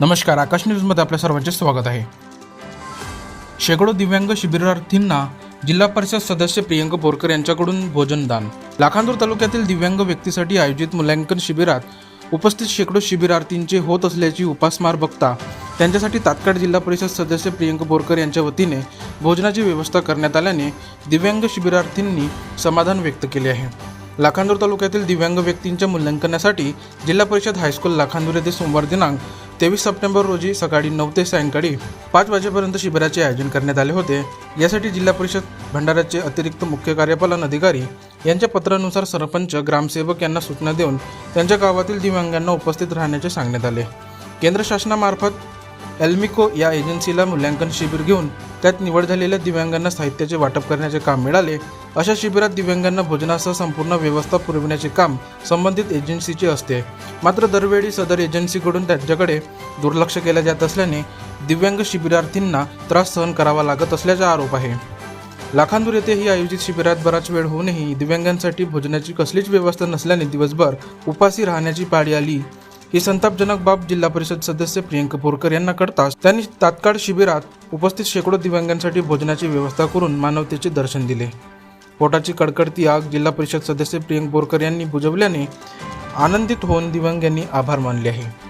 नमस्कार आकाश न्यूजमध्ये आपल्या सर्वांचे स्वागत आहे. शेकडो दिव्यांग शिबिरार्थींना जिल्हा परिषद सदस्य प्रियंक बोरकर यांच्याकडून भोजनदान लाखांदूर तालुक्यातील दिव्यांग व्यक्तीसाठी आयोजित मूल्यांकन शिबिरात उपस्थित शेकडो शिबिरार्थींचे होत असल्याची उपासमार बघता त्यांच्यासाठी तात्काळ जिल्हा परिषद सदस्य प्रियंक बोरकर यांच्या वतीने भोजनाची व्यवस्था करण्यात आल्याने दिव्यांग शिबिरार्थींनी समाधान व्यक्त केले आहे. लाखांदूर तालुक्यातील दिव्यांग व्यक्तींच्या मूल्यांकनासाठी जिल्हा परिषद हायस्कूल लाखांदूर येथे सोमवार दिनांक तेवीस सप्टेंबर रोजी सकाळी नऊ ते सायंकाळी पाच वाजेपर्यंत शिबिराचे आयोजन करण्यात आले होते. यासाठी जिल्हा परिषद भंडाऱ्याचे अतिरिक्त मुख्य कार्यपालन अधिकारी यांच्या पत्रानुसार सरपंच ग्रामसेवक यांना सूचना देऊन त्यांच्या गावातील दिव्यांगांना उपस्थित राहण्याचे सांगण्यात आले. केंद्र शासनामार्फत एल्मिको या एजन्सीला मूल्यांकन शिबिर घेऊन त्यात निवड झालेल्या दिव्यांगांना साहित्याचे वाटप करण्याचे काम मिळाले. अशा शिबिरात दिव्यांगांना भोजनासह संपूर्ण व्यवस्था पुरविण्याचे काम संबंधित एजन्सीचे असते. मात्र दरवेळी सदर एजन्सीकडून त्यांच्याकडे दुर्लक्ष केले जात असल्याने दिव्यांग शिबिरार्थींना त्रास सहन करावा लागत असल्याचा आरोप आहे. लाखांदूर येथे ही आयोजित शिबिरात बराच वेळ होऊनही दिव्यांगांसाठी भोजनाची कसलीच व्यवस्था नसल्याने दिवसभर उपासी राहण्याची पाळी आली. ही संतापजनक बाब जिल्हा परिषद सदस्य प्रियंका बोरकर यांना कळताच त्यांनी तात्काळ शिबिरात उपस्थित शेकडो दिव्यांगांसाठी भोजनाची व्यवस्था करून मानवतेचे दर्शन दिले. पोटाची कडकडती आग जिल्हा परिषद सदस्य प्रियंक बोरकर यांनी बुजवल्याने आनंदित होऊन दिव्यांगांनी आभार मानले आहे.